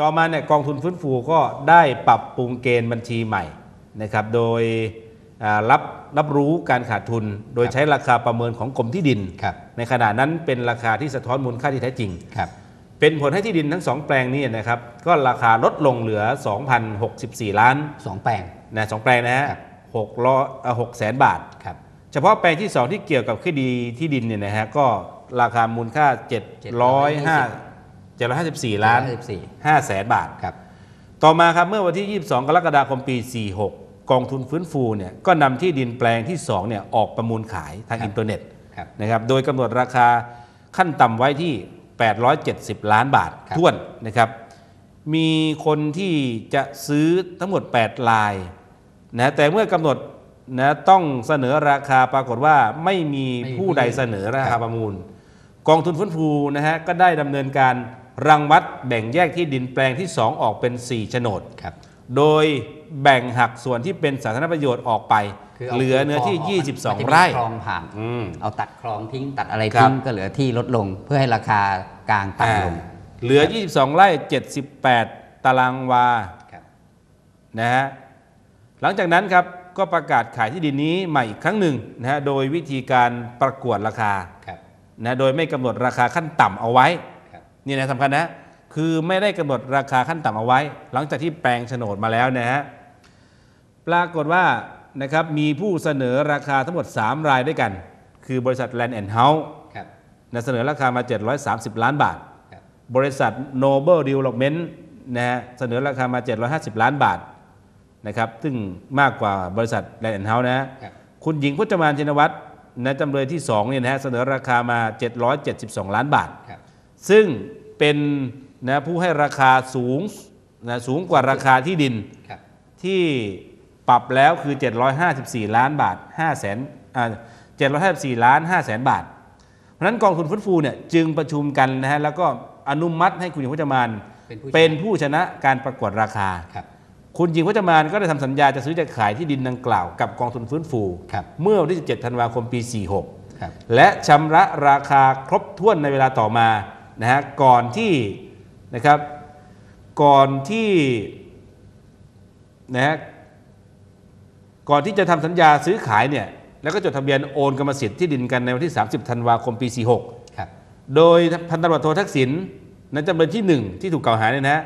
ต่อมาเนี่ยกองทุนฟื้นฟูก็ได้ปรับปรุงเกณฑ์บัญชีใหม่นะครับโดยอ่ารับรับรู้การขาดทุน โดยใช้ราคาประเมินของกรมที่ดินครับในขณะนั้นเป็นราคาที่สะท้อนมูลค่าที่แท้จริงครับเป็นผลให้ที่ดินทั้งสองแปลงนี้นะครับก็ราคาลดลงเหลือ 2,064 ล้านสองแปลงนะสองแปลงนะฮะครับหกร้อยหกแสนบาทครับเฉพาะแปลงที่ 2 ที่เกี่ยวกับคดีที่ดินเนี่ยนะฮะก็ราคามูลค่า 705 754 ล้าน754 5แสนบาท ครับ ต่อมาครับเมื่อวันที่ 22 กรกฎาคมปี 46 กองทุนฟื้นฟูเนี่ยก็นำที่ดินแปลงที่2เนี่ยออกประมูลขายทางครับอินเทอร์เน็ตครับนะครับ โดยกำหนดราคาขั้นต่ำไว้ที่ 870 ล้านบาทครับท้วนนะครับ มีคนที่จะซื้อทั้งหมด 8 ลายนะแต่เมื่อกำหนดนะต้องเสนอราคาปรากฏว่าไม่มีไม่มีผู้ใดเสนอราครัคาบประมูล กองทุนฟื้นฟูนะฮะก็ได้ดำเนินการ รังวัดแบ่งแยกที่ดินแปลงที่ 2 ออกเป็น 4 โฉนด ครับ โดยแบ่งหักส่วนที่เป็นสาธารณประโยชน์ออกไป คือเอาเหลือเนื้อที่ คลงกมันจะ22มีไร่คลองผ่าน อืม เอาตัดคลองทิ้งตัดอะไรครับทิ้งก็เหลือที่ลดลงเพื่อให้ราคากลางต่ำลงอ่าเหลือ 22 ไร่ 78 ตารางวา ครับนะฮะ หลังจากนั้นครับ ก็ประกาศขายที่ดินนี้ใหม่อีกครั้งหนึ่งนะฮะ โดยวิธีการประกวดราคา ครับนะ โดยไม่กำหนดราคาขั้นต่ำเอาไว้ครับ นี่นะสำคัญนะ คือไม่ได้กำหนดราคาขั้นต่ำเอาไว้ หลังจากที่แปลงโฉนดมาแล้วนะฮะปรากฏว่านะครับมีผู้เสนอราคาทั้งหมด 3 รายด้วยกัน คือบริษัท Land and House ครับนะเสนอราคามา 730 ล้านบาทครับบริษัท Noble Development นะฮะเสนอราคามา 750 ล้านบาทนะครับซึ่งมากกว่าบริษัท Land and House นะฮะครับคุณหญิงพจมานชินวัตรนะจำเลยที่2เนี่ยนะฮะเสนอราคามา 772 ล้านบาทครับ ซึ่งเป็นนะผู้ให้ราคาสูงนะสูงกว่าราคาที่ดินครับที่ปรับแล้วคือ 754 ล้านบาท5แสนอ่า754 ล้าน5แสนบาท เพราะฉะนั้นกองทุนฟื้นฟูเนี่ยจึงประชุมกันนะฮะแล้วก็อนุมัติให้คุณหญิงพจมานเป็นผู้ชนะเป็นผู้ชนะการประกวดราคาครับคุณหญิงพจมานก็ได้ทำสัญญาจะซื้อจะขายที่ดินดังกล่าวกับกองทุนฟื้นฟูครับเมื่อวันที่ 17 ธันวาคมปี 46ครับและชำระราคาครบถ้วนในเวลาต่อมา นะฮะก่อนที่นะครับก่อนที่นะฮะก่อนที่จะทำสัญญาซื้อขายเนี่ยแล้วก็จดทะเบียนโอนกรรมสิทธิ์ที่ดินกันในวันที่ 30 ธันวาคมปี 46ครับโดยพันตำรวจโททักษิณนั้นจำเลยที่ 1 ที่ถูกกล่าวหาเนี่ยนะฮะ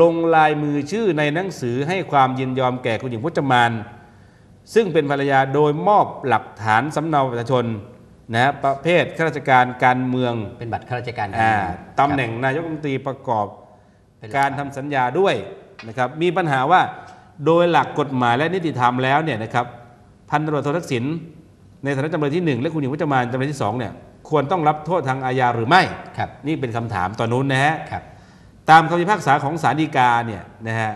ลงลายมือชื่อในหนังสือให้ความยินยอมแก่คุณหญิงพจมาน ซึ่งเป็นภรรยาโดยมอบหลักฐานสำเนาประชาชน นะฮะประเภทข้าราชการการเมืองเป็นบัตรข้าราชการอ่าการเมืองตำแหน่งนายกรัฐมนตรีประกอบเป็นหลักการทำสัญญาด้วยนะครับมีปัญหาว่าโดยหลักกฎหมายและนิติธรรมแล้วเนี่ยนะครับพันตำรวจโททักษิณในฐานะจำเลยที่1และคุณหญิงพจมานจำเลยที่2เนี่ยควรต้องรับโทษทางอาญาหรือไม่ ครับนี่เป็นคำถามตอนนู้นนะฮะ ครับ ตามคำพิพากษาของศาลฎีกาเนี่ยนะฮะ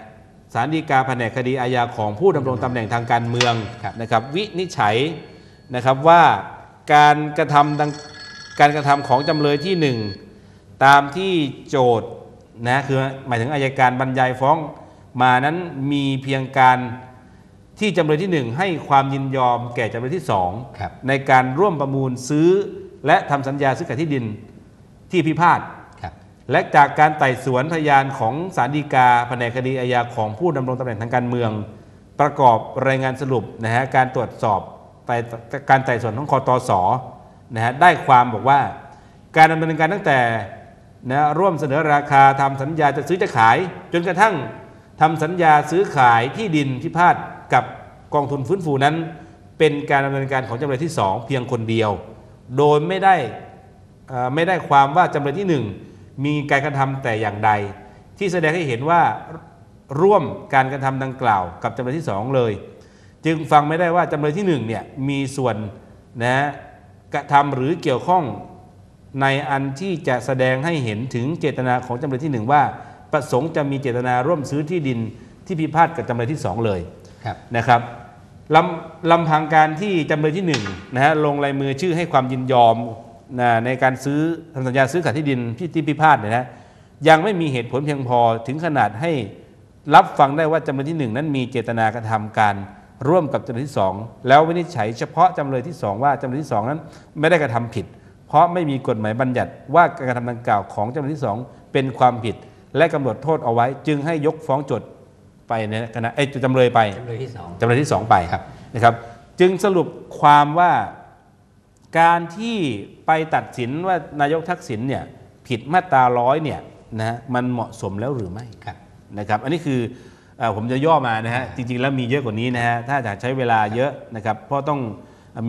ศาลฎีกาแผนกคดีอาญาของผู้ดำรงตำแหน่งทางการเมืองครับ นะครับ วินิจฉัยนะครับว่า การกระทำดังการกระทำของจำเลยที่หนึ่งตามที่โจทย์นะคือหมายถึงอายการบรรยายฟ้องมานั้นมีเพียงการที่จำเลยที่หนึ่งให้ความยินยอมแก่จำเลยที่สองครับในการร่วมประมูลซื้อและทำสัญญาซื้อขายที่ดินที่พิพาทครับและจากการไต่สวนพยานของศาลฎีกาแผนกคดีอาญาของผู้ดำรงตำแหน่งทางการเมือง ประกอบรายงานสรุปนะฮะการตรวจสอบไต่ การไต่สวนของคอตสอนะฮะได้ความบอกว่า การดำเนินการตั้งแต่นะร่วมเสนอราคาทำสัญญาจะซื้อจะขาย จนกระทั่งทำสัญญาซื้อขายที่ดินพิพาทกับกองทุนฟื้นฟูนั้น เป็นการดำเนินการของจำเลยที่สองเพียงคนเดียว โดยไม่ได้อ่อไม่ได้ความว่าจำเลยที่หนึ่งมีการกระทำแต่อย่างใด ที่แสดงให้เห็นว่าร่วมการกระทำดังกล่าวกับจำเลยที่สองเลย จึงฟังไม่ได้ว่าจำเลยที่หนึ่งเนี่ยมีส่วนนะกระทำหรือเกี่ยวข้องในอันที่จะแสดงให้เห็นถึงเจตนาของจำเลยที่หนึ่งว่า ประสงค์จะมีเจตนาร่วมซื้อที่ดินที่พิพาทกับจำเลยที่สองเลยครับนะครับลำลำพังการที่จำเลยที่1นะฮะลงลายมือชื่อให้ความยินยอมนะในการซื้อทำสัญญาซื้อขายที่ดินที่ที่พิพาทเนี่ยนะยังไม่มีเหตุผลเพียงพอถึงขนาดให้รับฟังได้ว่าจำเลยที่ 1 นั้นมีเจตนากระทำการ ร่วมกับจำเลยที่ 2 แล้ววินิจฉัยเฉพาะจำเลยที่ 2 ว่าจำเลยที่ 2 นั้นไม่ได้กระทำผิด เพราะไม่มีกฎหมายบัญญัติว่าการกระทำดังกล่าวของจำเลยที่ 2 เป็นความผิด และกำหนดโทษเอาไว้ จึงให้ยกฟ้องโจทย์ไปในคณะเอ้ยจำเลยไปจำเลยที่สองจำเลยที่สองไปครับนะครับ จึงสรุปความว่าการที่ไปตัดสินว่านายกทักษิณเนี่ยผิดมาตราร้อยเนี่ยนะมันเหมาะสมแล้วหรือไม่ครับนะครับ อันนี้คือเออ ผมจะย่อมานะฮะจริง ๆ แล้วมีเยอะกว่านี้นะฮะถ้าจะใช้เวลาเยอะนะครับเพราะต้อง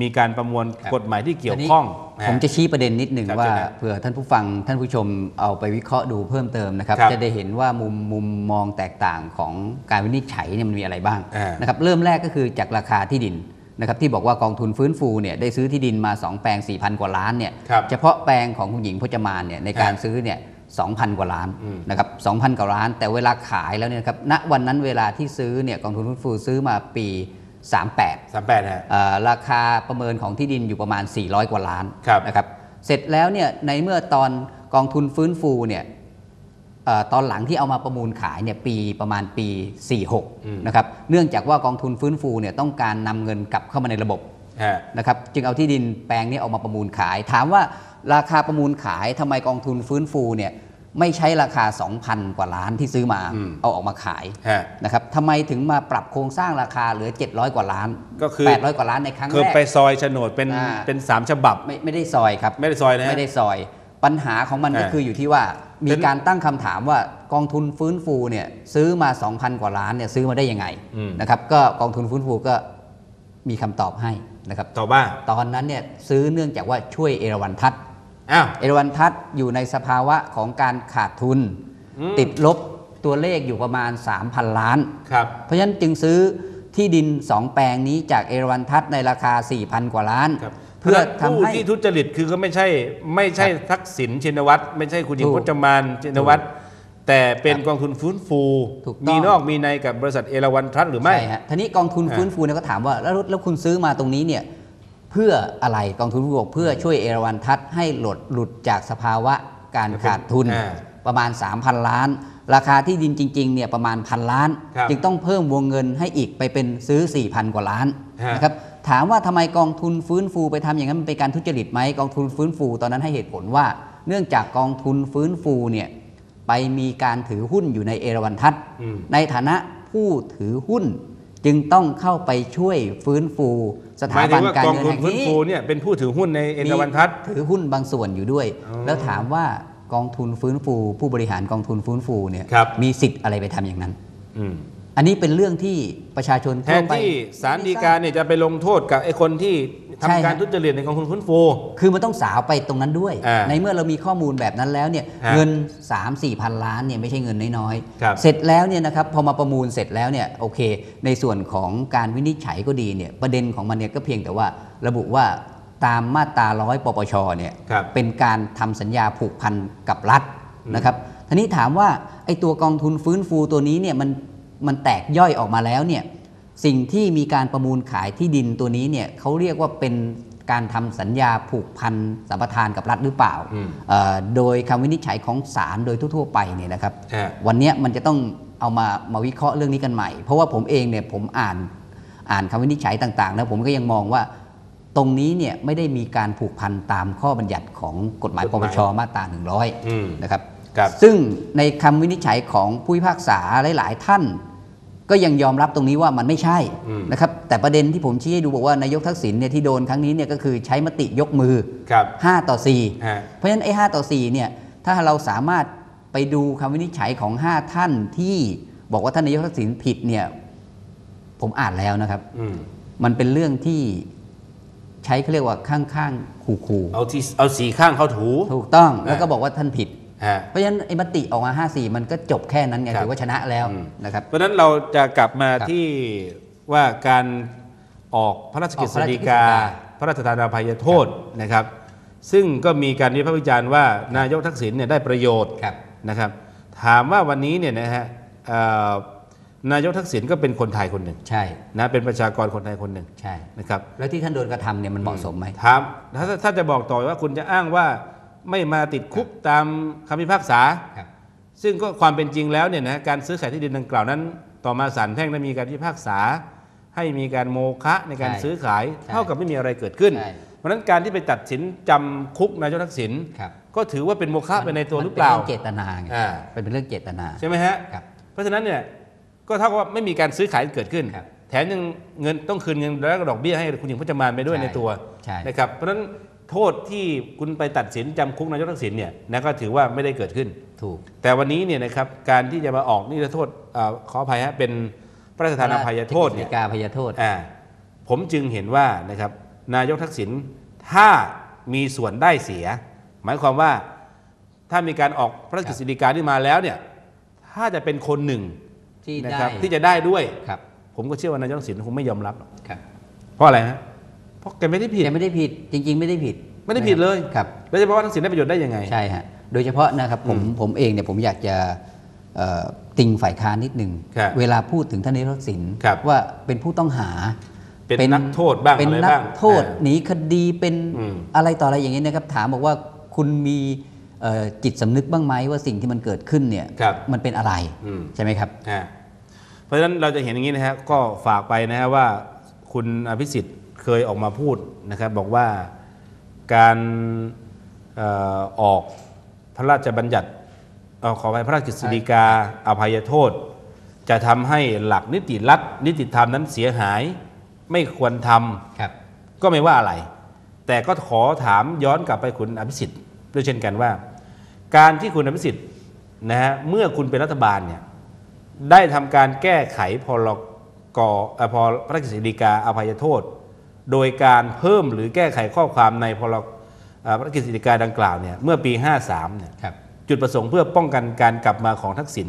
มีการประมวลครับกฎหมายที่เกี่ยวข้องทีนี้ผมจะชี้ประเด็นนิดหนึ่งครับว่าเชิญครับเผื่อท่านผู้ฟังท่านผู้ชมเอาไปวิเคราะห์ดูเพิ่มเติมนะครับครับ จะได้เห็นว่ามุมมุมมองแตกต่างของการวินิจฉัยเนี่ยมันมีอะไรบ้างอ่านนะครับเริ่มแรกก็คือจากราคาที่ดินนะครับที่บอกว่ากองทุนฟื้นฟูเนี่ยได้ซื้อที่ดินมา 2 แปลง 4,000 กว่าล้านเนี่ยครับเฉพาะแปลงของคุณหญิงพจมานเนี่ยในการอ่าซื้อเนี่ย 2,000 กว่าล้านอืมนะครับ2,000 กว่าล้าน แต่เวลาขายแล้วเนี่ยนะครับณวันนั้นเวลาที่ซื้อเนี่ยกองทุนฟื้นฟูซื้อมาปี 38สามแปดฮะเอ่อราคาประเมินของที่ดินอยู่ประมาณ 400 กว่าล้านครับนะครับเสร็จแล้วเนี่ยในเมื่อตอนกองทุนฟื้นฟูเนี่ยเอ่อตอนหลังที่เอามาประมูลขายเนี่ยปีประมาณปีอืม46นะครับเนื่องจากว่ากองทุนฟื้นฟูเนี่ยต้องการนำเงินกลับเข้ามาในระบบฮะนะครับจึงเอาที่ดินแปลงนี้ออกมาประมูลขาย ถามว่า ราคาประมูลขายทำไมกองทุนฟื้นฟูเนี่ยไม่ใช้ราคา 2,000 กว่าล้านที่ซื้อมาอืมเอาออกมาขายฮะนะครับทำไมถึงมาปรับโครงสร้างราคาเหลือ 700 กว่าล้าน ก็คือ 800 กว่าล้านในครั้งคือแรกไปซอยโฉนดเป็นอ่าเป็นสามฉบับไม่ไม่ได้ซอยครับ ไม่ได้ซอยนะฮะไม่ได้ซอยปัญหาของมันก็อ่าคืออยู่ที่ว่ามีเป็นการตั้งคำถามว่ากองทุนฟื้นฟูเนี่ยซื้อมา 2,000 กว่าล้านเนี่ยซื้อมาได้ยังไงอืมนะครับก็กองทุนฟื้นฟูก็มีคำตอบให้นะครับตอบว่าตอนนั้นเนี่ยซื้อเนื่องจากว่าช่วยเอราวันทัศน์ อ้าวเอราวันทัศน์อยู่ในสภาวะของการขาดทุน อืมติดลบตัวเลขอยู่ประมาณ 3,000 ล้าน ครับ เพราะฉะนั้นจึงซื้อที่ดิน 2 แปลงนี้จากเอราวันทัศน์ในราคา 4,000 กว่าล้าน ครับเพื่อผู้ทำให้ ที่ทุจริตคือก็ไม่ใช่ไม่ใช่ทักษิณชินวัตรไม่ใช่คุณหญิงถูกพจมานชินวัตรแต่เป็นกองทุนฟื้นฟู ถูกต้อง มีนอกมีในกับบริษัทเอราวันทรัสหรือไม่ ใช่ฮะทีนี้กองทุนอ่าฟื้นฟูเนี่ยก็ถามว่าแล้วแล้วคุณซื้อมาตรงนี้เนี่ย เพื่ออะไรกองทุนฟื้นฟูบอกเพื่อช่วยเอราวันทัศน์ให้หลุดหลุดจากสภาวะการขาดทุน อ่าประมาณ 3,000 ล้าน ราคาที่ดินจริงๆเนี่ยประมาณพันล้าน ครับจึงต้องเพิ่มวงเงินให้อีกไปเป็นซื้อ 4,000 กว่าล้านฮะ นะครับถามว่าทำไมกองทุนฟื้นฟูไปทำอย่างนั้นมันเป็นการทุจริตไหมกองทุนฟื้นฟูตอนนั้นให้เหตุผลว่า เนื่องจากกองทุนฟื้นฟูเนี่ยไปมีการถือหุ้นอยู่ในเอราวันทัศน์ อืม ในฐานะผู้ถือหุ้น จึงต้องเข้าไปช่วยฟื้นฟูสหถามายถึบันงว่าการกองเงินทุนแห่งฟื้นนี้ฟูเนี่ยเป็นผู้ถือหุ้นในเอราวันทัศน์ถือหุ้นบางส่วนอยู่ด้วยอ๋อแล้วถามว่ากองทุนฟื้นฟู ผู้บริหารกองทุนฟื้นฟูเนี่ยครับมีสิทธิ์อะไรไปทำอย่างนั้นอืมอันนี้เป็นเรื่องที่ประชาชนแททั่วนไปที่ศาลฎีกาเนี่ยจะไปลงโทษกับไอ้คนที่ ทำใช่ฮะการทุจริตในกองทุนฟื้นฟู คือมันต้องสาวไปตรงนั้นด้วยอ่าในเมื่อเรามีข้อมูลแบบนั้นแล้วเนี่ยฮะเงิน 3 4พันล้านเนี่ยไม่ใช่เงินน้อยครับๆเสร็จแล้วเนี่ยนะครับพอมาประมูลเสร็จแล้วเนี่ยโอเค ในส่วนของการวินิจฉัยก็ดีเนี่ยประเด็นของมันเนี่ยก็เพียงแต่ว่าระบุว่าตามมาตราร้อยปปชเนี่ยครับเป็นการทำสัญญาผูกพันกับรัฐนะครับทีนี้ถามว่าไอ้ตัวกองทุนฟื้นฟูตัวนี้เนี่ยมันมันแตกย่อยออกมาแล้วเนี่ย สิ่งที่มีการประมูลขายที่ดินตัวนี้เนี่ยเขาเรียกว่าเป็นการทำสัญญาผูกพันสัมปทานกับรัฐหรือเปล่าอืมเอ่อโดยคำวินิจฉัยของศาลโดยทั่วๆไปเนี่ยนะครับฮะวันเนี้ยมันจะต้องเอามามาวิเคราะห์เรื่องนี้กันใหม่ เพราะว่าผมเองเนี่ยผมอ่านอ่านคำวินิจฉัยต่างๆแล้วผมก็ยังมองว่าตรงนี้เนี่ยไม่ได้มีการผูกพันตามข้อบัญญัติของกฎหมายกปฎหปมายชมาตราอืม100 นะครับครับ ซึ่งในคำวินิจฉัยของผู้พิพากษาหลาย ๆ ท่าน ก็ยังยอมรับตรงนี้ว่ามันไม่ใช่อืมนะครับแต่ประเด็นที่ผมชี้ให้ดูบอกว่านายกทักษิณเนี่ยที่โดนครั้งนี้เนี่ยก็คือใช้มติยกมือครับ5ต่อ4ฮะเพราะฉะนั้นไอ้5ต่อ4เนี่ยถ้าเราสามารถไปดูคำวินิจฉัยของ 5 ท่านที่บอกว่าท่านนายกทักษิณผิดเนี่ยผมอ่านแล้วนะครับอืมมันเป็นเรื่องที่ใช้เขาเรียกว่าข้างๆขู่ๆเอาที่เอาสีข้างเข้าถู ถูกต้องแล้วก็อ่าบอกว่าท่านผิดฮะ เพราะฉะนั้นไอ้มติออกมา 5-4 มันก็จบแค่นั้นไงครับถือว่าชนะแล้วอืมนะครับเพราะฉะนั้นเราจะกลับมาครับที่ว่าการออกพระราชกฤษฎีกาออกพระราชกฤษฎีกา พระราชทานอภัยโทษนะครับ ซึ่งก็มีการวิพากษ์วิจารณ์ว่านายกทักษิณเนี่ยได้ประโยชน์ครับนะครับ ถามว่าวันนี้เนี่ยนะฮะเอ่อนายกทักษิณก็เป็นคนไทยคนหนึ่งใช่นะเป็นประชากรคนไทยคนหนึ่งใช่นะครับแล้วที่ท่านโดนกระทำเนี่ยมันเหมาะสมไหมถามถ้าถ้าจะบอกต่อว่าคุณจะอ้างว่า ไม่มาติดคุกตามคำพิพากษาครับซึ่งก็ความเป็นจริงแล้วเนี่ยนะการซื้อขายที่ดินดังกล่าวนั้น ต่อมาศาลแพ่งได้มีการพิพากษา ให้มีการโมฆะในการใช่ซื้อขายใช่เท่ากับไม่มีอะไรเกิดขึ้นใช่เพราะฉะนั้นการที่ไปตัดสินจำคุกนายกทักษิณครับก็ถือว่าเป็นโมฆะไปในตัวหรือเปล่ามันเป็นเรื่องเจตนาไงอ่าเป็นเรื่องเจตนาใช่ไหมฮะครับเพราะฉะนั้นเนี่ยก็เท่ากับว่าไม่มีการซื้อขายเกิดขึ้นครับแถมยังเงินต้องคืนเงินแล้วก็ดอกเบี้ยให้คุณหญิงพจมานไปด้วยใช่ในตัวใช่นะครับเพราะฉะนั้น โทษที่คุณไปตัดสินจำคุกนายกทักษิณเนี่ยนะก็ถือว่าไม่ได้เกิดขึ้น ถูก แต่วันนี้เนี่ยนะครับการที่จะมาออกนิรโทษอาขออภัยฮะเป็นพระราชทานอภัยโทษเนี่ยกาอภัยโทษ อ่าผมจึงเห็นว่านะครับนายกทักษิณถ้ามีส่วนได้เสีย หมายความว่าถ้ามีการออกพระราชกฤษฎีกาที่มาแล้วเนี่ยถ้าจะเป็นคนหนึ่งที่นะได้ครับที่จะได้ด้วย ครับ ผมก็เชื่อว่านายกทักษิณคงไม่ยอมรับหรอกครับ เพราะอะไรฮะ เพราะแกไม่ได้ผิดแกไม่ได้ผิดจริง ๆ ไม่ได้ผิด ไม่ได้ผิดเลยครับแล้วจะบอกว่าทักษิณได้ประโยชน์ได้ยังไงใช่ฮะโดยเฉพาะนะครับผมผมเองเนี่ยผมอยากจะเอ่อติงฝ่ายค้านนิดหนึ่งครับเวลาพูดถึงท่านนายกทักษิณครับว่าเป็นผู้ต้องหาเป็นนักโทษบ้างเป็นอะไรนับ้างโทษอ่าหนีคดีเป็นอืมอะไรต่ออะไรอย่างนี้ยนะครับ ถามบอกว่าคุณมีเอ่อจิตสำนึกบ้างไหมว่าสิ่งที่มันเกิดขึ้นเนี่ยครับมันเป็นอะไรอืมใช่ไหมครับอ่าเพราะฉะนั้นเราจะเห็นอย่างนี้นะฮะก็ฝากไปนะฮะว่าคุณอภิสิทธิ์ เคยออกมาพูดนะครับบอกว่าการเอ่อออกพระราชบัญญัติเอ่อขอไปพระราชกฤษฎีกาอภัยโทษ จะทำให้หลักนิติรัฐนิติธรรมนั้นเสียหายไม่ควรทำครับก็ไม่ว่าอะไร แต่ก็ขอถามย้อนกลับไปคุณอภิสิทธิ์ด้วยเช่นกันว่า การที่คุณอภิสิทธิ์นะฮะเมื่อคุณเป็นรัฐบาลเนี่ยได้ทำการแก้ไขพรกเอ่อพรพระราชกฤษฎีกาอภัยโทษ โดยการเพิ่มหรือแก้ไขข้อความในพรเอ่อพระราชกฤษฎีกาดังกล่าวเนี่ยเมื่อปี 53เนี่ยครับจุดประสงค์เพื่อป้องกันการกลับมาของทักษิณ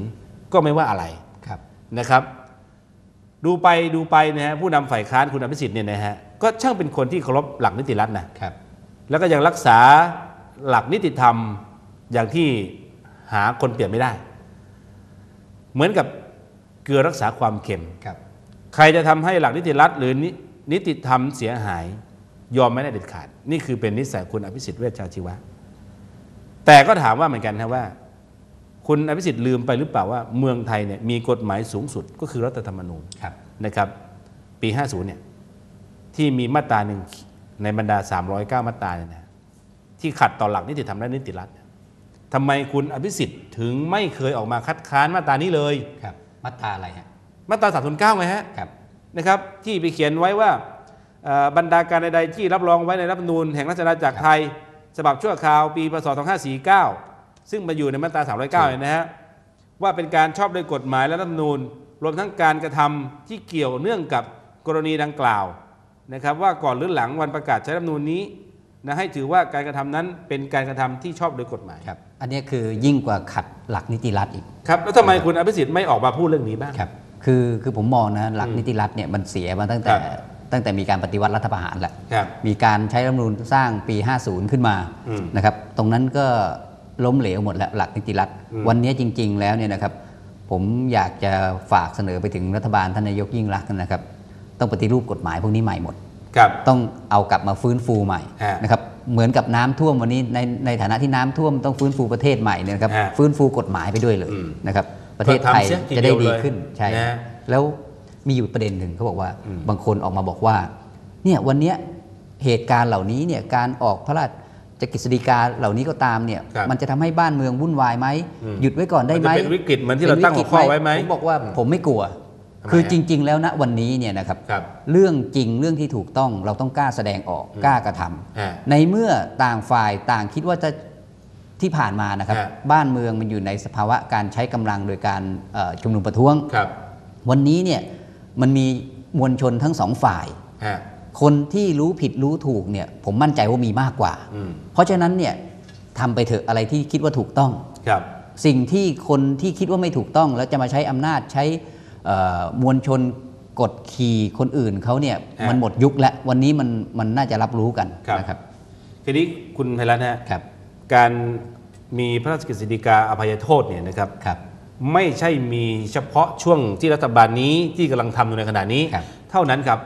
ก็ไม่ว่าอะไรครับนะครับ ดูไปดูไปนะฮะผู้นำฝ่ายค้านคุณอภิสิทธิ์เนี่ยนะฮะก็ช่างเป็นคนที่เคารพหลักนิติรัฐนะครับแล้วก็ยังรักษาหลักนิติธรรมอย่างที่หาคนเปลี่ยนไม่ได้ เหมือนกับเกลือรักษาความเค็มครับ ใครจะทำให้หลักนิติรัฐหรือ นินิติธรรมเสียหายยอมไม่ได้เด็ดขาด นี่คือเป็นนิสัยคุณอภิสิทธิ์เวชชาชีวะ แต่ก็ถามว่าเหมือนกันนะว่า คุณอภิสิทธิ์ลืมไปหรือเปล่าว่าเมืองไทยเนี่ยมีกฎหมายสูงสุดก็คือรัฐธรรมนูญครับนะครับ ปี 50เนี่ยที่มีมาตราหนึ่งในบรรดา 309 มาตราเนี่ยนะที่ขัดต่อหลักนิติธรรมและนิติรัฐเนี่ยทำไมคุณอภิสิทธิ์ถึงไม่เคยออกมาคัดค้านมาตรานี้เลยครับมาตราอะไรฮะมาตรา309ไงฮะครับ นะครับ ที่ไปเขียนไว้ว่าเอ่อบรรดาการใดๆที่รับรองไว้ในรัฐธรรมนูญแห่งราชอาณาจักรไทย ฉบับชั่วคราวปีพศ 2549 ซึ่งมาอยู่ในมาตรา 309เนี่ยนะฮะว่าเป็นการชอบด้วยกฎหมายและรัฐธรรมนูญ รวมทั้งการกระทำที่เกี่ยวเนื่องกับกรณีดังกล่าวนะครับว่าก่อนหรือหลังวันประกาศใช้รัฐธรรมนูญนี้นะให้ถือว่าการกระทำนั้นเป็นการกระทำที่ชอบโดยกฎหมายครับ อันนี้คือยิ่งกว่าขัดหลักนิติรัฐอีกครับแล้วทำไมคุณอภิสิทธิ์ไม่ออกมาพูดเรื่องนี้บ้างครับ คือคือผมมองนะหลักนิติรัฐเนี่ยมันเสียมาตั้งแต่ครับตั้งแต่มีการปฏิวัติรัฐประหารแหละครับมีการใช้รัฐธรรมนูญสร้างปี 50 ขึ้นมาอืมนะครับตรงนั้นก็ล้มเหลวหมดแล้วหลักนิติรัฐอืมวันนี้จริง ๆ แล้วเนี่ยนะครับ ผมอยากจะฝากเสนอไปถึงรัฐบาลท่านนายกยิ่งรักษณ์นะครับ ต้องปฏิรูปกฎหมายพวกนี้ใหม่หมดครับต้องเอากลับมาฟื้นฟูใหม่ฮะนะครับเหมือนกับน้ำท่วมวันนี้ในในฐานะที่น้ำท่วมต้องฟื้นฟูประเทศใหม่เนี่ยนะครับฮะฟื้นฟูกฎหมายไปด้วยเลยอืมนะครับ ประเทศไทยก็ทำเสียทีจะได้เดีดียวเลยขึ้นใช่นะฮะแล้วมีอยู่ประเด็นหนึ่งเขาบอกว่าอืมบางคนออกมาบอกว่าเนี่ยวันเนี้ยเหตุการณ์เหล่านี้เนี่ยการออกพระราชกฤษฎีกาเหล่านี้ก็ตามเนี่ยครับมันจะทำให้บ้านเมืองวุ่นวายไหมอืมหยุดไว้ก่อนได้ไหมมันจะเป็นวิกฤตเหมือนที่เราตั้งหัวข้อไว้ไหมผมบอกว่าผมไม่กลัวทำไมคือฮะจริง ๆ แล้วณวันนี้เนี่ยนะครับครับเรื่องจริงเรื่องที่ถูกต้องเราต้องกล้าแสดงออกกล้ากระทำฮะในเมื่อต่างฝ่ายต่างคิดว่าจะ ที่ผ่านมานะครับ ฮะบ้านเมืองมันอยู่ในสภาวะการใช้กำลังโดยการเอ่อชุมนุมประท้วง ครับวันนี้เนี่ยมันมีมวลชนทั้งสองฝ่าย ฮะคนที่รู้ผิดรู้ถูกเนี่ยผมมั่นใจว่ามีมากกว่า อืมเพราะฉะนั้นเนี่ยทำไปเถอะอะไรที่คิดว่าถูกต้อง ครับ สิ่งที่คนที่คิดว่าไม่ถูกต้อง แล้วจะมาใช้อำนาจใช้เอ่อมวลชนกดขี่คนอื่นเขาเนี่ยฮะมันหมดยุคแล้ววันนี้มันมันน่าจะรับรู้กันครับ นะครับ ทีนี้คุณไพรัตน์ฮะครับ การมีพระราชกฤษฎีกาอภัยโทษเนี่ยนะครับครับ ไม่ใช่มีเฉพาะช่วงที่รัฐบาลนี้ที่กำลังทำอยู่ในขณะนี้ ครับเท่านั้นครับ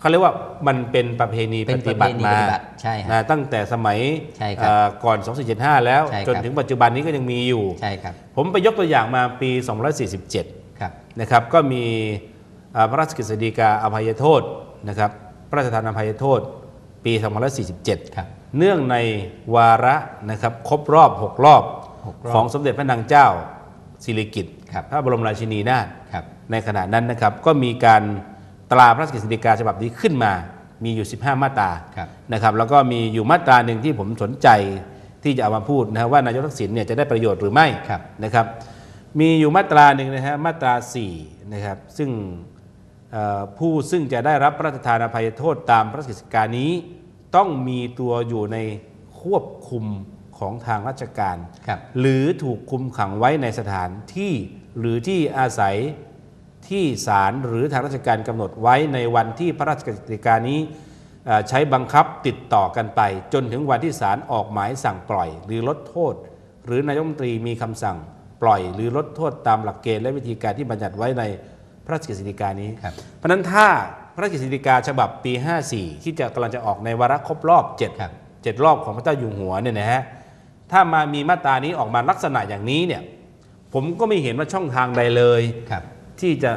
เขาเรียกว่ามันเป็นประเพณีเป็ปนฏิบัติประเพณีมาปฏิบัติใช่ฮะนะตั้งแต่สมัยใช่ครับเอ่อก่อน 2475 แล้ว ใช่ครับ จนถึงปัจจุบันนี้ก็ยังมีอยู่ ใช่ครับผมไปยกตัวอย่างมาปี 247 ครับ นะครับก็มีเอ่อพระราชกฤษฎีกาอภัยโทษนะครับพระราชทานอภัยโทษปี 2547 ครับ เนื่องในวาระนะครับครบรอบ 6 รอบหกรอบของสมเด็จพระนางเจ้าสิริกิติ์ครับพระบรมราชินีนาถครับ ในขณะนั้นนะครับก็มีการตราพระราชกฤษฎีกาฉบับนี้ขึ้นมา มีอยู่ 15 มาตราครับ นะครับแล้วก็มีอยู่มาตราหนึ่งที่ผมสนใจที่จะเอามาพูดนะครับว่านายกทักษิณเนี่ยจะได้ประโยชน์หรือไม่ครับ นะครับ มีอยู่มาตราหนึ่งนะฮะมาตรา4นะครับซึ่งเอ่อผู้ซึ่งจะได้รับพระราชทานอภัยโทษตามพระราชกฤษฎีกานี้ ต้องมีตัวอยู่ในควบคุมของทางราชการครับหรือถูกคุมขังไว้ในสถานที่หรือที่อาศัยที่ศาลหรือทางราชการกำหนดไว้ในวันที่พระราชกฤษฎีกานี้เอ่อใช้บังคับติดต่อกันไป จนถึงวันที่ศาลออกหมายสั่งปล่อย หรือลดโทษ หรือนายกรัฐมนตรีมีคำสั่งปล่อย หรือลดโทษตามหลักเกณฑ์และวิธีการที่บัญญัติไว้ในพระราชกฤษฎีกานี้ครับเพราะฉะนั้นถ้า พระราชกฤษฎีกาฉบับปี 54 ที่จะกำลังจะออกในวาระครบรอบ7ครับเจ็ดรอบของพระเจ้าอยู่หัวเนี่ยนะฮะถ้ามามีมาตรานี้ออกมาลักษณะอย่างนี้เนี่ยผมก็ไม่เห็นว่าช่องทางใดเลยครับที่จะ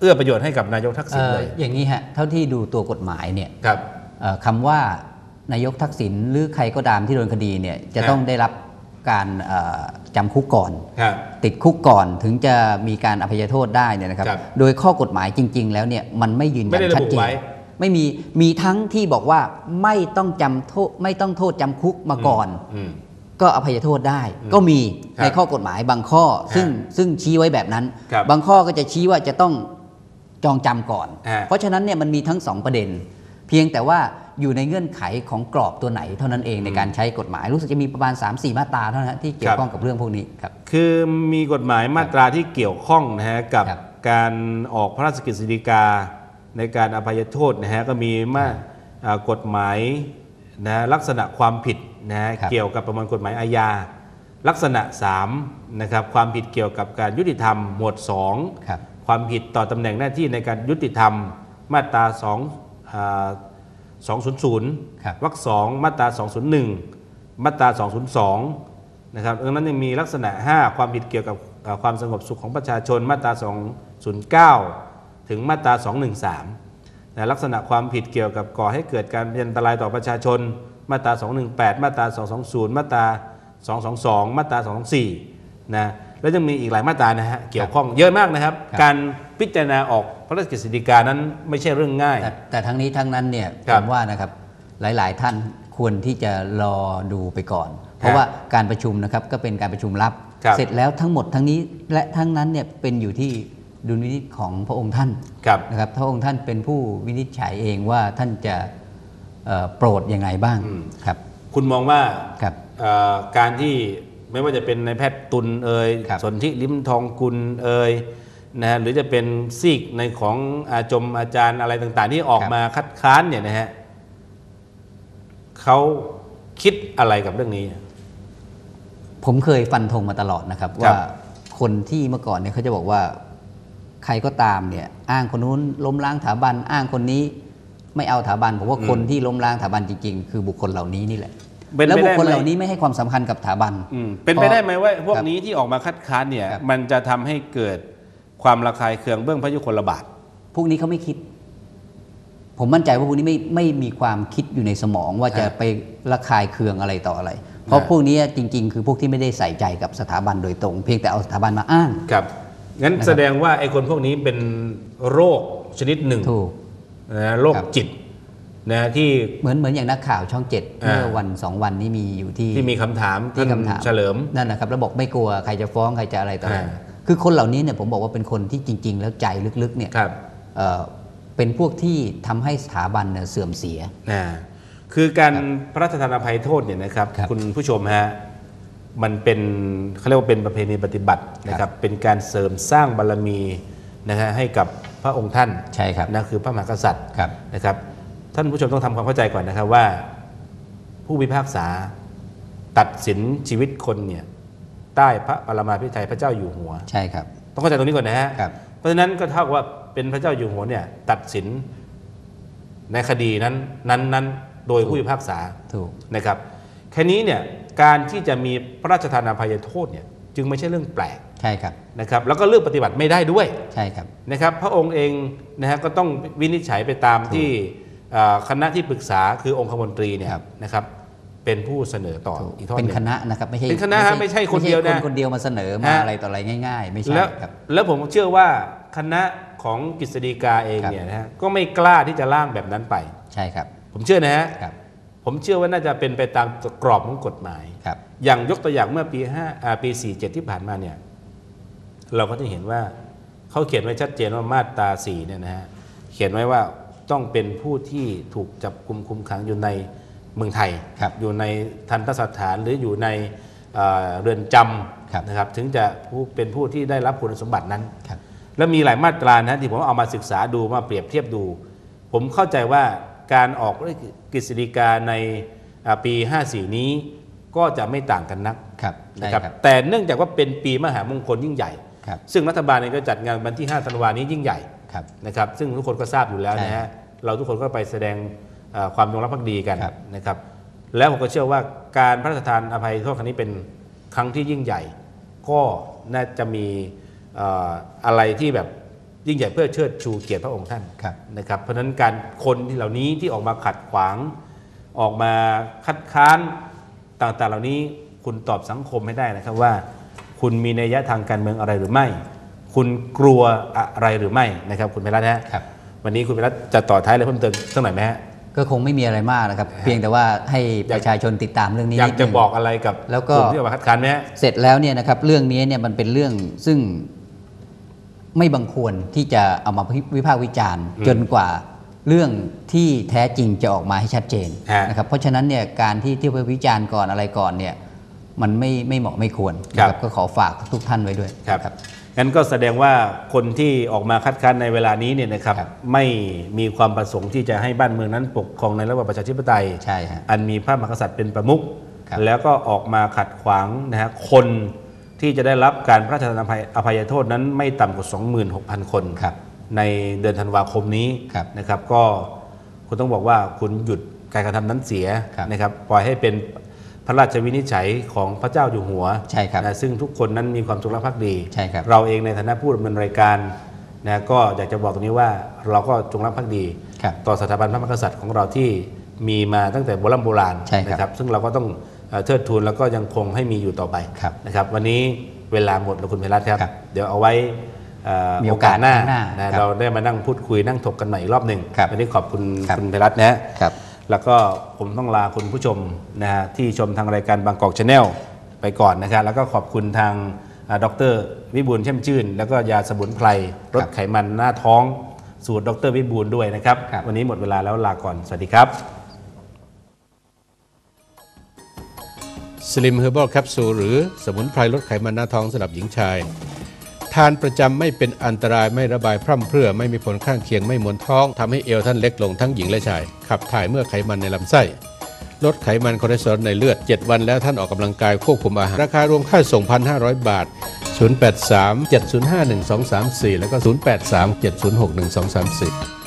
เอื้อประโยชน์ให้กับนายกทักษิณเอ่อเลยอย่างนี้ฮะเท่าที่ดูตัวกฎหมายเนี่ยครับเอ่อคำว่านายกทักษิณหรือใครก็ตามที่โดนคดีเนี่ยจะครับต้องได้รับ การเอ่อจำคุกก่อนครับติดคุกก่อนถึงจะมีการอภัยโทษได้เนี่ยนะครับครับโดยข้อกฎหมายจริง ๆ แล้วเนี่ยมันไม่ยืนไม่ยันได้ระบุชัดเจนไว้ไม่มีมีทั้งที่บอกว่าไม่ต้องจำโทษไม่ต้องโทษจำคุกมาก่อนอืมก็อภัยโทษได้ ก็มีครับในข้อกฎหมายบางข้อ ซึ่งฮะซึ่งชี้ไว้แบบนั้นครับบางข้อก็จะชี้ว่าจะต้องจองจำก่อนฮะเพราะฉะนั้นเนี่ยมันมีทั้งสองประเด็น เพียงแต่ว่า อยู่ในเงื่อนไขของกรอบตัวไหนเท่านั้นเองในการใช้กฎหมายรู้สึกจะมีประมาณ 3-4 มาตราเท่านั้นฮะที่เกี่ยวข้องกับเรื่องพวกนี้ครับคือมีกฎหมายมาตราที่เกี่ยวข้องนะฮะกับครับการออกพระราชกฤษฎีกาในการอภัยโทษนะฮะก็มีมาอ่ากฎหมายนะฮะลักษณะความผิดนะฮะครับเกี่ยวกับประมวลกฎหมายอาญาลักษณะ3นะครับความผิดเกี่ยวกับการยุติธรรมหมวด2ครับความผิดต่อตำแหน่งหน้าที่ในการยุติธรรมมาตรา2อ่า200 ครับวรรคสองมาตรา 201 มาตรา 202 นะครับดังนั้นยังมีลักษณะ 5 ความผิดเกี่ยวกับเอ่อความสงบสุขของประชาชนมาตรา 209 ถึงมาตรา 213นะลักษณะความผิดเกี่ยวกับก่อให้เกิดการเป็นอันตรายต่อประชาชน มาตรา 218 มาตรา 220 มาตรา 222 มาตรา 224 นะ แล้วยังมีอีกหลายมาตรานะฮะเกี่ยวข้องเยอะมากนะครับครับ การพิจารณาออกพระราชกฤษฎีกานั้นไม่ใช่เรื่องง่าย แต่แต่ทั้งนี้ทั้งนั้นเนี่ยครัผบมว่านะครับหลาย ๆ ท่านควรที่จะรอดูไปก่อน เพราะว่าการประชุมนะครับก็เป็นการประชุมลับครับเสร็จแล้วทั้งหมดทั้งนี้และทั้งนั้นเนี่ยเป็นอยู่ที่ดุลพินิจของพระองค์ท่านครับนะครับพระองค์ท่านเป็นผู้วินิจฉัยเองว่าท่านจะเอ่อโปรดยังไงบ้างอืมครับ คุณมองว่าครับเอ่อการที่ ไม่ว่าจะเป็นนายแพทย์ตุลเอ่ยครับ สนธิลิมทองกุลเอ่ยนะฮะหรือจะเป็นซีกในของอาจมอาจารย์อะไรต่าง ๆ ที่ออกมาคัดค้านเนี่ยนะฮะเขาคิดอะไรกับเรื่องนี้ ผมเคยฟันธงมาตลอดนะครับ ครัว่าบคนที่เมื่อก่อนเนี่ยเขาจะบอกว่าใครก็ตามเนี่ย อ้างคนนู้นล้มล้างสถาบัน อ้างคนนี้ ไม่เอาสถาบันผมว่าคนที่ล้มล้างสถาบันจริงๆ คือบุคคลเหล่านี้นี่แหละ เป็นแล้วไปบุคได้คลไหมเหล่านี้ไม่ให้ความสำคัญกับสถาบันอืมเป็นไปได้ไหมว่าพวกครับนี้ที่ออกมาคัดค้านเนี่ยครับมันจะทำให้เกิดความระคายเคืองเบื้องพระยุคลบาทพวกนี้เขาไม่คิด ผมมั่นใจว่าพวกนี้ไม่ไม่มีความคิดอยู่ในสมองว่าจะฮะไประคายเคืองอะไรต่ออะไร เพราะฮะพวกนี้จริง ๆ คือพวกที่ไม่ได้ใส่ใจกับสถาบันโดยตรง เพียงแต่เอาสถาบันมาอ้างครับงั้นนะครับแสดงว่าไอ้คนพวกนี้เป็นโรคชนิดหนึ่งถูกนะโรคครับจิต นะที่เหมือนเหมือนอย่างนักข่าวช่องเจ็ดอ่าเมื่อวันสองวันนี้มีอยู่ที่ที่มีคำถามที่คำถามเฉลิมนั่นนะครับแล้วบอกไม่กลัวใครจะฟ้องใครจะอะไรต่ออะไรอ่าคือคนเหล่านี้เนี่ยผมบอกว่าเป็นคนที่จริง ๆ แล้วใจลึกๆเนี่ยครับเอ่อเป็นพวกที่ทำให้สถาบันเนี่ยเสื่อมเสียนะคือการพระราชทานอภัยโทษเนี่ยนะครับครับณผู้ชมฮะมันเป็นเขาเรียกว่าเป็นประเพณีปฏิบัตินะครับเป็นการเสริมสร้างบารมีนะฮะให้กับพระองค์ท่านใช่ครับนะคือพระมหากษัตริย์ครับนะครับ ท่านผู้ชมต้องทำความเข้าใจก่อนนะครับว่า ผู้พิพากษาตัดสินชีวิตคนเนี่ยใต้พระปรมาภิไธยพระเจ้าอยู่หัว ใช่ครับ ต้องเข้าใจตรงนี้ก่อนนะฮะครับเพราะฉะนั้นก็เท่ากับว่าเป็นพระเจ้าอยู่หัวเนี่ยตัดสินในคดีนั้นนั้นนั้นโดยผู้พิพากษาถูกนะครับ แค่นี้เนี่ยการที่จะมีพระราชทานอภัยโทษเนี่ยจึงไม่ใช่เรื่องแปลกใช่ครับนะครับแล้วก็เลือกปฏิบัติไม่ได้ด้วยใช่ครับนะครับ พระองค์เองนะฮะก็ต้องวินิจฉัยไปตามที่เอ่อ คณะที่ปรึกษาคือองคมนตรีเนี่ยครับนะครับเป็นผู้เสนอต่ออีกทอดหเป็นนึ่งคณะนะครับไม่ใช่เป็นคณะฮะไม่ใช่คนเดียวนะไม่ใช่คนคนเดียวมาเสนอมาฮะอะไรต่ออะไรง่าย ๆ ไม่ใช่แล้วครับแล้วผมเชื่อว่าคณะของกฤษฎีกาเองครับเนี่ยนะฮะก็ไม่กล้าที่จะร่างแบบนั้นไปใช่ครับ ผมเชื่อนะฮะครับผมเชื่อว่าน่าจะเป็นไปตามกรอบของกฎหมายครับอย่างยกตัวอย่างเมื่อปี5อ่าปี 47 ที่ผ่านมาเนี่ยเราก็จะเห็นว่าเขาเขียนไว้ชัดเจนว่ามาตรา4เนี่ยนะฮะเขียนไว้ว่า ต้องเป็นผู้ที่ถูกจับกุมคุมขังอยู่ในเมืองไทยครับอยู่ในทันตสถานหรืออยู่ในเอ่อเรือนจครับำนะครับถึงจะผู้เป็นผู้ที่ได้รับคุณสมบัตินั้นครับแล้วมีหลายมาตรานะที่ผมเอามาศึกษาดูมาเปรียบเทียบดู ผมเข้าใจว่าการออกกฤษฎีกาในอ่าปี 54 นี้ก็จะไม่ต่างกันนักครับใช่นะคครัรับบแต่เนื่องจากว่าเป็นปีมหามงคลยิ่งใหญ่ครับซึ่งรัฐบาลเองก็จัดงานวันที่ 5 ธันวานี้ยิ่งใหญ่ครับ นะครับซึ่งทุกคนก็ทราบอยู่แล้วใช่นะฮะเราทุกคนก็ไปแสดงเอ่อความจงรักภักดีกันครับนะครับแล้วผมก็เชื่อว่าการพระราชทานอภัยโทษครั้งนี้เป็นครั้งที่ยิ่งใหญ่ ก็น่าจะมีเอ่ออะไรที่แบบยิ่งใหญ่เพื่อเชิดชูเกียรติพระองค์ท่านครับนะครับเพราะฉะนั้นการคนที่เหล่านี้ที่ออกมาขัดขวาง ออกมาคัดค้านต่างๆ เหล่านี้คุณตอบสังคมให้ได้นะครับว่า คุณมีนัยยะทางการเมืองอะไรหรือไม่ คุณกลัวอะไรหรือไม่นะครับคุณไพรัตน์ฮะครับวันนี้คุณไพรัตน์จะต่อท้ายอะไรเพิ่มเติมสักหน่อยไหมฮะก็คงไม่มีอะไรมากนะครับ เพียงแต่ว่าให้ประชาชนติดตามเรื่องนี้อยากนิดจะนึงบอกอะไรกับแล้วก็กลุ่มที่ออกมาคัดค้านไหมฮะเสร็จแล้วเนี่ยนะครับเรื่องนี้เนี่ยมันเป็นเรื่องซึ่งไม่บังควรที่จะเอามาวิพากษ์วิจารณ์อืมจนกว่าเรื่องที่แท้จริงจะออกมาให้ชัดเจนฮะนะครับเพราะฉะนั้นเนี่ยการที่ที่ไปวิจารณ์ก่อนอะไรก่อนเนี่ยมันไม่ไม่เหมาะไม่ควรนะคครัรับบก็ขอฝากทุกท่านไว้ด้วยครับ งั้นก็แสดงว่าคนที่ออกมาคัดค้านในเวลานี้เนี่ยนะครับครับไม่มีความประสงค์ที่จะให้บ้านเมืองนั้นปกครองในระบอบประชาธิปไตยใช่ฮะอันมีพระมหากษัตริย์เป็นประมุขครับแล้วก็ออกมาขัดขวางนะฮะคนที่จะได้รับการพระราชทานอภัยอภัยโทษนั้นไม่ต่ำกว่า 26,000 คนครับในเดือนธันวาคมนี้ครับนะครับ ก็คุณต้องบอกว่าคุณหยุดการกระทำนั้นเสียครับนะครับปล่อยให้เป็น พระราชวินิจฉัยของพระเจ้าอยู่หัวใช่ครับนะซึ่งทุกคนนั้นมีความจงรักภักดีใช่ครับเราเองในฐานะผู้ดำเนินรายการนะก็อยากจะบอกตรงนี้ว่าเราก็จงรักภักดีครับต่อสถาบันพระมหากษัตริย์ของเราที่มีมาตั้งแต่โบราณโบราณใช่ครับนะซึ่งเราก็ต้องเอ่อเทิดทูนแล้วก็ยังคงให้มีอยู่ต่อไปครับนะครับ วันนี้เวลาหมดแล้วคุณไพรัตน์ครับครับ เดี๋ยวเอาไว้เอ่อมีโอกาสหน้าข้างหน้านะครับเราได้มานั่งพูดคุยนั่งถกกันใหม่อีกรอบหนึ่งครับวันนี้ขอบคุณครับคุณไพรัตน์นะฮะครับ แล้วก็ผมต้องลาคุณผู้ชมนะฮะที่ชมทางรายการบางกอกชาแนลไปก่อนนะครับแล้วก็ขอบคุณทางดรวิบูลย์เข้มชื่น แล้วก็ยาสมุนไพรลดไขมันหน้าท้อง สูตรดรวิบูลย์ด้วยนะครับครับ วันนี้หมดเวลาแล้วลาก่อน สวัสดีครับสลิมเฮอร์บอลแคปซูลหรือสมุนไพรลดไขมันหน้าท้องสำหรับหญิงชาย ทานประจำไม่เป็นอันตรายไม่ระบายพร่ำเพรื่อไม่มีผลข้างเคียงไม่มวนท้องทำให้เอวท่านเล็กลงทั้งหญิงและชาย ขับถ่ายเมื่อไขมันในลำไส้ลดไขมันคอเลสเตอรอลในเลือด 7 วันแล้วท่านออกกำลังกายควบคุมอาหาร ราคารวมค่าส่ง 1,500 บาท 083 705 1234 แล้วก็ 083 706 1234